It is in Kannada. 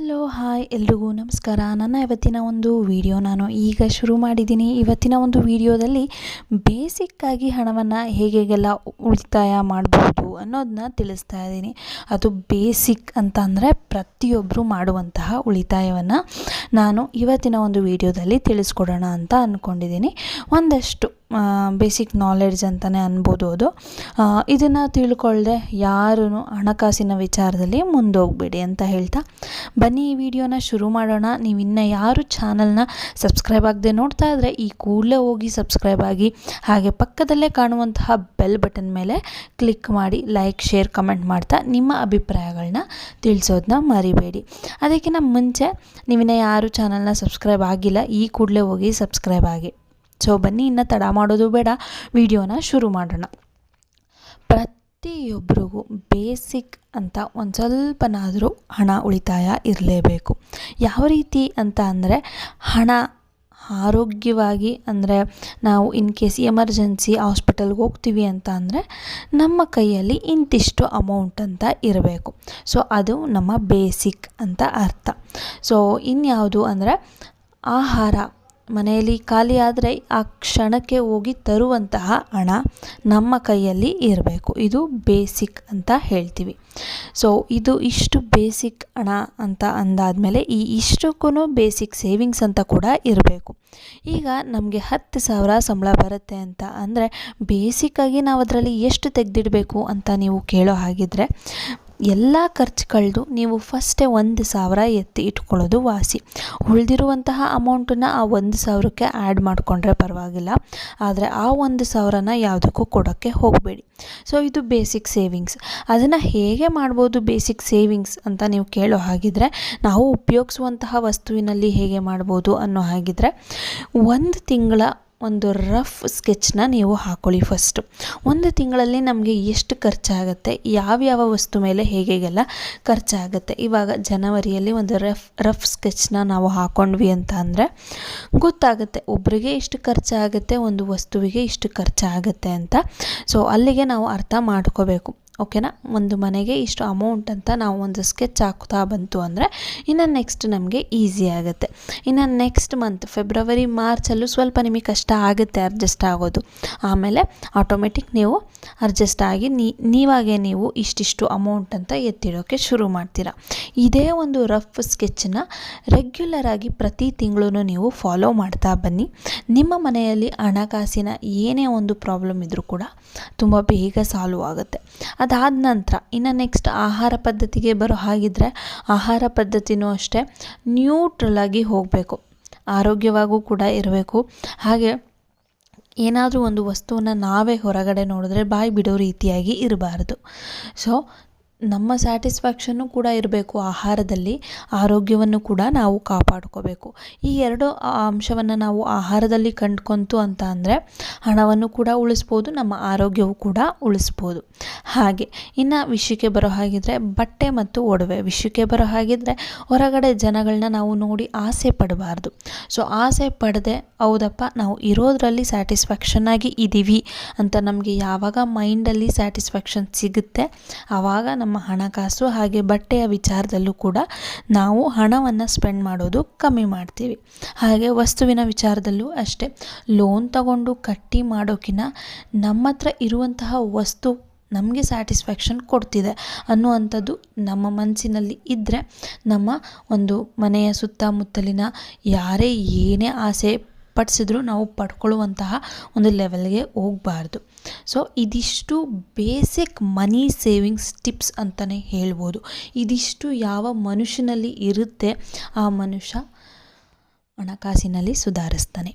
ಹಲೋ ಹಾಯ್ ಎಲ್ರಿಗೂ ನಮಸ್ಕಾರ. ನನ್ನ ಇವತ್ತಿನ ಒಂದು ವಿಡಿಯೋ ನಾನು ಈಗ ಶುರು ಮಾಡಿದ್ದೀನಿ. ಇವತ್ತಿನ ಒಂದು ವಿಡಿಯೋದಲ್ಲಿ ಬೇಸಿಕ್ಕಾಗಿ ಹಣವನ್ನು ಹೇಗೆಲ್ಲ ಉಳಿತಾಯ ಮಾಡಬಹುದು ಅನ್ನೋದನ್ನ ತಿಳಿಸ್ತಾ ಇದ್ದೀನಿ. ಅದು ಬೇಸಿಕ್ ಅಂತ ಅಂದರೆ ಪ್ರತಿಯೊಬ್ಬರು ಮಾಡುವಂತಹ ಉಳಿತಾಯವನ್ನು ನಾನು ಇವತ್ತಿನ ಒಂದು ವಿಡಿಯೋದಲ್ಲಿ ತಿಳಿಸ್ಕೊಡೋಣ ಅಂತ ಅಂದ್ಕೊಂಡಿದ್ದೀನಿ ಒಂದಷ್ಟು ಬೇಸಿಕ್ ನಾಲೆಡ್ಜ್ ಅಂತಲೇ ಅನ್ಬೋದು ಅದು. ಇದನ್ನು ತಿಳ್ಕೊಳ್ಳದೆ ಯಾರೂ ಹಣಕಾಸಿನ ವಿಚಾರದಲ್ಲಿ ಮುಂದೋಗಬೇಡಿ ಅಂತ ಹೇಳ್ತಾ. ಬನ್ನಿ ಈ ವಿಡಿಯೋನ ಶುರು ಮಾಡೋಣ. ನೀವು ಇನ್ನು ಯಾರು ಚಾನಲ್ನ ಸಬ್ಸ್ಕ್ರೈಬ್ ಆಗದೆ ನೋಡ್ತಾ ಇದ್ದರೆ ಈ ಕೂಡಲೇ ಹೋಗಿ ಸಬ್ಸ್ಕ್ರೈಬ್ ಆಗಿ, ಹಾಗೆ ಪಕ್ಕದಲ್ಲೇ ಕಾಣುವಂತಹ ಬೆಲ್ ಬಟನ್ ಮೇಲೆ ಕ್ಲಿಕ್ ಮಾಡಿ ಲೈಕ್ ಶೇರ್ ಕಮೆಂಟ್ ಮಾಡ್ತಾ ನಿಮ್ಮ ಅಭಿಪ್ರಾಯಗಳನ್ನ ತಿಳಿಸೋದನ್ನ ಮರಿಬೇಡಿ. ಅದಕ್ಕಿಂತ ಮುಂಚೆ ನೀವಿನ್ನ ಯಾರು ಚಾನಲ್ನ ಸಬ್ಸ್ಕ್ರೈಬ್ ಆಗಿಲ್ಲ, ಈ ಕೂಡಲೇ ಹೋಗಿ ಸಬ್ಸ್ಕ್ರೈಬ್ ಆಗಿ. ಸೊ ಬನ್ನಿ, ಇನ್ನು ತಡ ಮಾಡೋದು ಬೇಡ. ವಿಡಿಯೋನ ಶುರು ಮಾಡೋಣ. ಪ್ರತಿಯೊಬ್ಬರಿಗೂ ಬೇಸಿಕ್ ಅಂತ ಒಂದು ಸ್ವಲ್ಪನಾದರೂ ಹಣ ಉಳಿತಾಯ ಇರಲೇಬೇಕು. ಯಾವ ರೀತಿ ಅಂತ ಅಂದರೆ, ಹಣ ಆರೋಗ್ಯವಾಗಿ ಅಂದರೆ, ನಾವು ಇನ್ ಕೇಸ್ ಎಮರ್ಜೆನ್ಸಿ ಹಾಸ್ಪಿಟಲ್ಗೆ ಹೋಗ್ತೀವಿ ಅಂತ ಅಂದರೆ, ನಮ್ಮ ಕೈಯಲ್ಲಿ ಇಂತಿಷ್ಟು ಅಮೌಂಟ್ ಅಂತ ಇರಬೇಕು. ಸೊ ಅದು ನಮ್ಮ ಬೇಸಿಕ್ ಅಂತ ಅರ್ಥ. ಸೊ ಇನ್ಯಾವುದು ಅಂದರೆ, ಆಹಾರ ಮನೆಯಲ್ಲಿ ಖಾಲಿ ಆದರೆ ಆ ಕ್ಷಣಕ್ಕೆ ಹೋಗಿ ತರುವಂತಹ ಹಣ ನಮ್ಮ ಕೈಯಲ್ಲಿ ಇರಬೇಕು. ಇದು ಬೇಸಿಕ್ ಅಂತ ಹೇಳ್ತೀವಿ. ಸೊ ಇದು ಇಷ್ಟು ಬೇಸಿಕ್ ಹಣ ಅಂತ ಅಂದಾದಮೇಲೆ ಈ ಇಷ್ಟಕ್ಕೂ ಬೇಸಿಕ್ ಸೇವಿಂಗ್ಸ್ ಅಂತ ಕೂಡ ಇರಬೇಕು. ಈಗ ನಮಗೆ ಹತ್ತು ಸಾವಿರ ಸಂಬಳ ಬರುತ್ತೆ ಅಂತ ಅಂದರೆ ಬೇಸಿಕ್ಕಾಗಿ ನಾವು ಅದರಲ್ಲಿ ಎಷ್ಟು ತೆಗೆದಿಡಬೇಕು ಅಂತ ನೀವು ಕೇಳೋ ಹಾಗಿದ್ರೆ ಎಲ್ಲ ಖರ್ಚುಗಳದ್ದು ನೀವು ಫಸ್ಟೇ ಒಂದು ಸಾವಿರ ಎತ್ತಿ ಇಟ್ಕೊಳ್ಳೋದು ವಾಸಿ. ಉಳಿದಿರುವಂತಹ ಅಮೌಂಟನ್ನು ಆ ಒಂದು ಸಾವಿರಕ್ಕೆ ಆ್ಯಡ್ ಮಾಡಿಕೊಂಡ್ರೆ ಪರವಾಗಿಲ್ಲ. ಆದರೆ ಆ ಒಂದು ಸಾವಿರನ ಯಾವುದಕ್ಕೂ ಕೊಡೋಕ್ಕೆ ಹೋಗಬೇಡಿ. ಸೊ ಇದು ಬೇಸಿಕ್ ಸೇವಿಂಗ್ಸ್ ಅದನ್ನು ಹೇಗೆ ಮಾಡ್ಬೋದು ಬೇಸಿಕ್ ಸೇವಿಂಗ್ಸ್ ಅಂತ ನೀವು ಕೇಳೋ ಹಾಗಿದ್ರೆ, ನಾವು ಉಪಯೋಗಿಸುವಂತಹ ವಸ್ತುವಿನಲ್ಲಿ ಹೇಗೆ ಮಾಡ್ಬೋದು ಅನ್ನೋ ಹಾಗಿದ್ರೆ, ಒಂದು ತಿಂಗಳ ಒಂದು ರಫ್ ಸ್ಕೆಚ್ನ ನೀವು ಹಾಕೊಳ್ಳಿ ಫಸ್ಟು ಒಂದು ತಿಂಗಳಲ್ಲಿ ನಮಗೆ ಎಷ್ಟು ಖರ್ಚಾಗುತ್ತೆ, ಯಾವ್ಯಾವ ವಸ್ತು ಮೇಲೆ ಹೇಗೆಲ್ಲ ಖರ್ಚಾಗುತ್ತೆ, ಇವಾಗ ಜನವರಿಯಲ್ಲಿ ಒಂದು ರಫ್ ರಫ್ ಸ್ಕೆಚ್ನ ನಾವು ಹಾಕೊಂಡ್ವಿ ಅಂತ ಅಂದರೆ, ಗೊತ್ತಾಗುತ್ತೆ ಒಬ್ಬರಿಗೆ ಇಷ್ಟು ಖರ್ಚಾಗುತ್ತೆ, ಒಂದು ವಸ್ತುವಿಗೆ ಇಷ್ಟು ಖರ್ಚಾಗುತ್ತೆ ಅಂತ. ಸೊ ಅಲ್ಲಿಗೆ ನಾವು ಅರ್ಥ ಮಾಡ್ಕೋಬೇಕು. ಓಕೆನಾ? ಒಂದು ಮನೆಗೆ ಇಷ್ಟು ಅಮೌಂಟ್ ಅಂತ ನಾವು ಒಂದು ಸ್ಕೆಚ್ ಹಾಕ್ತಾ ಬಂತು ಅಂದರೆ ಇನ್ನು ನೆಕ್ಸ್ಟ್ ನಮಗೆ ಈಸಿ ಆಗುತ್ತೆ. ಇನ್ನು ನೆಕ್ಸ್ಟ್ ಮಂತ್ ಫೆಬ್ರವರಿ ಮಾರ್ಚಲ್ಲೂ ಸ್ವಲ್ಪ ನಿಮಗೆ ಕಷ್ಟ ಆಗುತ್ತೆ ಅಡ್ಜಸ್ಟ್ ಆಗೋದು. ಆಮೇಲೆ ಆಟೋಮೆಟಿಕ್ ನೀವು ಅಡ್ಜಸ್ಟ್ ಆಗಿ ನೀವಾಗೆ ನೀವು ಇಷ್ಟಿಷ್ಟು ಅಮೌಂಟ್ ಅಂತ ಎತ್ತಿಡೋಕ್ಕೆ ಶುರು ಮಾಡ್ತೀರಾ. ಇದೇ ಒಂದು ರಫ್ ಸ್ಕೆಚ್ನ ರೆಗ್ಯುಲರ್ ಆಗಿ ಪ್ರತಿ ತಿಂಗಳು ನೀವು ಫಾಲೋ ಮಾಡ್ತಾ ಬನ್ನಿ. ನಿಮ್ಮ ಮನೆಯಲ್ಲಿ ಹಣಕಾಸಿನ ಏನೇ ಒಂದು ಪ್ರಾಬ್ಲಮ್ ಇದ್ದರೂ ಕೂಡ ತುಂಬ ಬೇಗ ಸಾಲ್ವ್ ಆಗುತ್ತೆ. ಅದಾದ ನಂತರ, ಇನ್ನು ನೆಕ್ಸ್ಟ್ ಆಹಾರ ಪದ್ಧತಿಗೆ ಬರೋ ಹಾಗಿದ್ರೆ ಆಹಾರ ಪದ್ಧತಿನೂ ಅಷ್ಟೇ ನ್ಯೂಟ್ರಲ್ ಆಗಿ ಹೋಗಬೇಕು. ಆರೋಗ್ಯವಾಗೂ ಕೂಡ ಇರಬೇಕು. ಹಾಗೆ ಏನಾದರೂ ಒಂದು ವಸ್ತುವನ್ನು ನಾವೇ ಹೊರಗಡೆ ನೋಡಿದ್ರೆ ಬಾಯಿ ಬಿಡೋ ರೀತಿಯಾಗಿ ಇರಬಾರ್ದು. ಸೊ ನಮ್ಮ ಸ್ಯಾಟಿಸ್ಫ್ಯಾಕ್ಷನ್ನು ಕೂಡ ಇರಬೇಕು. ಆಹಾರದಲ್ಲಿ ಆರೋಗ್ಯವನ್ನು ಕೂಡ ನಾವು ಕಾಪಾಡ್ಕೋಬೇಕು. ಈ ಎರಡು ಅಂಶವನ್ನು ನಾವು ಆಹಾರದಲ್ಲಿ ಕಂಡ್ಕೊಂತು ಅಂತ ಅಂದರೆ ಹಣವನ್ನು ಕೂಡ ಉಳಿಸ್ಬೋದು, ನಮ್ಮ ಆರೋಗ್ಯವು ಕೂಡ ಉಳಿಸ್ಬೋದು. ಹಾಗೆ, ಇನ್ನು ವಿಷಯಕ್ಕೆ ಬರೋ ಹಾಗಿದ್ರೆ ಬಟ್ಟೆ ಮತ್ತು ಒಡವೆ. ವಿಷಯಕ್ಕೆ ಬರೋ ಹಾಗಿದ್ರೆ ಹೊರಗಡೆ ಜನಗಳನ್ನ ನಾವು ನೋಡಿ ಆಸೆ ಪಡಬಾರ್ದು. ಸೊ ಆಸೆ ಪಡದೆ ಹೌದಪ್ಪ, ನಾವು ಇರೋದರಲ್ಲಿ ಸ್ಯಾಟಿಸ್ಫ್ಯಾಕ್ಷನ್ ಆಗಿ ಇದ್ದೀವಿ ಅಂತ ನಮಗೆ ಯಾವಾಗ ಮೈಂಡಲ್ಲಿ ಸ್ಯಾಟಿಸ್ಫ್ಯಾಕ್ಷನ್ ಸಿಗುತ್ತೆ ಆವಾಗ ನಮ್ಮ ನಮ್ಮ ಹಣಕಾಸು ಹಾಗೆ ಬಟ್ಟೆಯ ವಿಚಾರದಲ್ಲೂ ಕೂಡ ನಾವು ಹಣವನ್ನು ಸ್ಪೆಂಡ್ ಮಾಡೋದು ಕಮ್ಮಿ ಮಾಡ್ತೀವಿ. ಹಾಗೆ ವಸ್ತುವಿನ ವಿಚಾರದಲ್ಲೂ ಅಷ್ಟೇ. ಲೋನ್ ತಗೊಂಡು ಕಟ್ಟಿ ಮಾಡೋಕ್ಕಿಂತ ನಮ್ಮ ಹತ್ರ ಇರುವಂತಹ ವಸ್ತು ನಮಗೆ ಸ್ಯಾಟಿಸ್ಫ್ಯಾಕ್ಷನ್ ಕೊಡ್ತಿದೆ ಅನ್ನುವಂಥದ್ದು ನಮ್ಮ ಮನಸ್ಸಿನಲ್ಲಿ ಇದ್ದರೆ ನಮ್ಮ ಒಂದು ಮನೆಯ ಸುತ್ತಮುತ್ತಲಿನ ಯಾರೇ ಏನೇ ಆಸೆ ಪಡಿಸಿದ್ರು ನಾವು ಪಡ್ಕೊಳ್ಳುವಂತಹ ಒಂದು ಲೆವೆಲ್ಗೆ ಹೋಗಬಾರ್ದು. ಸೊ ಇದಿಷ್ಟು ಬೇಸಿಕ್ ಮನಿ ಸೇವಿಂಗ್ಸ್ ಟಿಪ್ಸ್ ಅಂತಲೇ ಹೇಳ್ಬೋದು. ಇದಿಷ್ಟು ಯಾವ ಮನುಷ್ಯನಲ್ಲಿ ಇರುತ್ತೆ, ಆ ಮನುಷ್ಯ ಹಣಕಾಸಿನಲ್ಲಿ ಸುಧಾರಿಸ್ತಾನೆ.